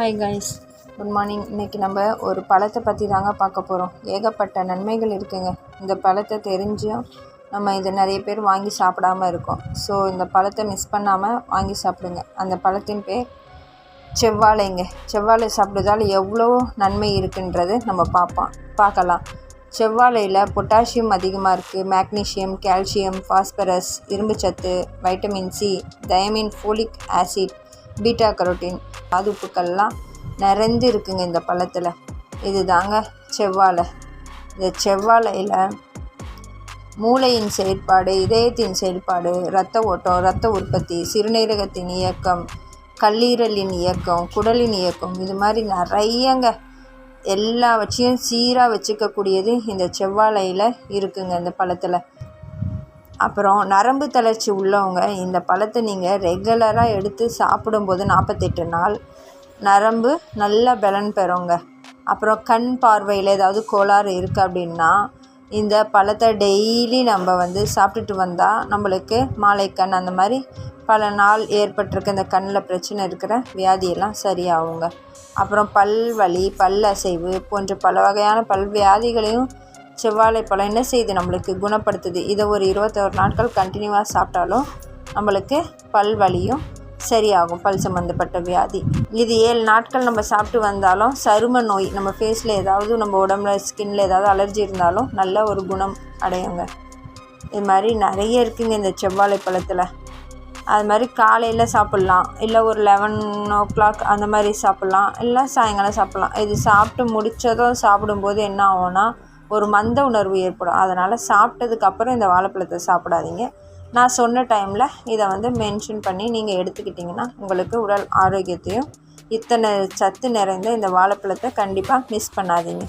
Hi guys good morning இன்றைக்கி நம்ம ஒரு பழத்தை பற்றி தாங்க பார்க்க போகிறோம் ஏகப்பட்ட நன்மைகள் இருக்குங்க. இந்த பழத்தை தெரிஞ்சும் நம்ம இதை நிறைய பேர் வாங்கி சாப்பிடாம இருக்கோம். ஸோ இந்த பழத்தை மிஸ் பண்ணாமல் வாங்கி சாப்பிடுங்க. அந்த பழத்தின் பேர் செவ்வாழைங்க. செவ்வாழை சாப்பிடுறதால எவ்வளோ நன்மை இருக்குன்றது நம்ம பார்ப்போம். பார்க்கலாம். செவ்வாழையில் பொட்டாசியம் அதிகமாக இருக்குது மேக்னீஷியம் கால்சியம் ஃபாஸ்பரஸ் இரும்புச்சத்து vitamin C thiamine folic acid beta carotene தாதுப்புக்கள்லாம் நிறைந்து இருக்குங்க இந்த பழத்தில். இது தாங்க செவ்வாழை. இந்த செவ்வாழையில் மூளையின் செயல்பாடு இதயத்தின் செயல்பாடு இரத்த ஓட்டம் இரத்த உற்பத்தி சிறுநீரகத்தின் இயக்கம் கல்லீரலின் இயக்கம் குடலின் இயக்கம் இது மாதிரி நிறையங்க எல்லாவற்றையும் சீராக வச்சுக்கக்கூடியது இந்த செவ்வாழையில் இருக்குங்க இந்த பழத்தில். அப்புறம் நரம்பு தளர்ச்சி உள்ளவங்க இந்த பழத்தை நீங்கள் ரெகுலராக எடுத்து சாப்பிடும்போது நாற்பத்தெட்டு நாள் நரம்பு நல்லா பலன் பெறுங்க. அப்புறம் கண் பார்வையில் ஏதாவது கோளாறு இருக்குது அப்படின்னா இந்த பழத்தை டெய்லி நம்ம வந்து சாப்பிட்டுட்டு வந்தால் நம்மளுக்கு மாலைக்கண் அந்த மாதிரி பல நாள் ஏற்பட்டிருக்க இந்த கண்ணில் பிரச்சனை இருக்கிற வியாதியெல்லாம் சரியாகுங்க. அப்புறம் பல் வலி பல் அசைவு போன்ற பல வகையான பல் வியாதிகளையும் செவ்வாழை பழம் என்ன செய்யுது நம்மளுக்கு குணப்படுத்துது? இதை ஒரு இருபத்தோரு நாட்கள் கண்டினியூவாக சாப்பிட்டாலும் நம்மளுக்கு பல் வலியும் சரியாகும் பல் சம்மந்தப்பட்ட வியாதி. இது ஏழு நாட்கள் நம்ம சாப்பிட்டு வந்தாலும் சரும நோய் நம்ம ஃபேஸில் ஏதாவது நம்ம உடம்புல ஸ்கின்ல ஏதாவது அலர்ஜி இருந்தாலும் நல்ல ஒரு குணம் அடையுங்க. இது மாதிரி நிறைய இருக்குங்க இந்த செவ்வாழை பழத்தில் அது மாதிரி காலையில் சாப்பிட்லாம் இல்லை ஒரு லெவன் ஓ கிளாக் அந்த மாதிரி சாப்பிட்லாம் இல்லை சாயங்காலம் சாப்பிட்லாம். இது சாப்பிட்டு முடித்ததும் சாப்பிடும்போது என்ன ஆகும்னா ஒரு மந்த உணர்வு ஏற்படும். அதனால் சாப்பிட்டதுக்கப்புறம் இந்த வாழைப்பழத்தை சாப்பிடாதீங்க. நான் சொன்ன டைமில் இதை வந்து மென்ஷன் பண்ணி நீங்கள் எடுத்துக்கிட்டிங்கன்னா உங்களுக்கு உடல் ஆரோக்கியத்தையும் இத்தனை சத்து நிறைந்த இந்த வாழைப்பழத்தை கண்டிப்பாக மிஸ் பண்ணாதீங்க.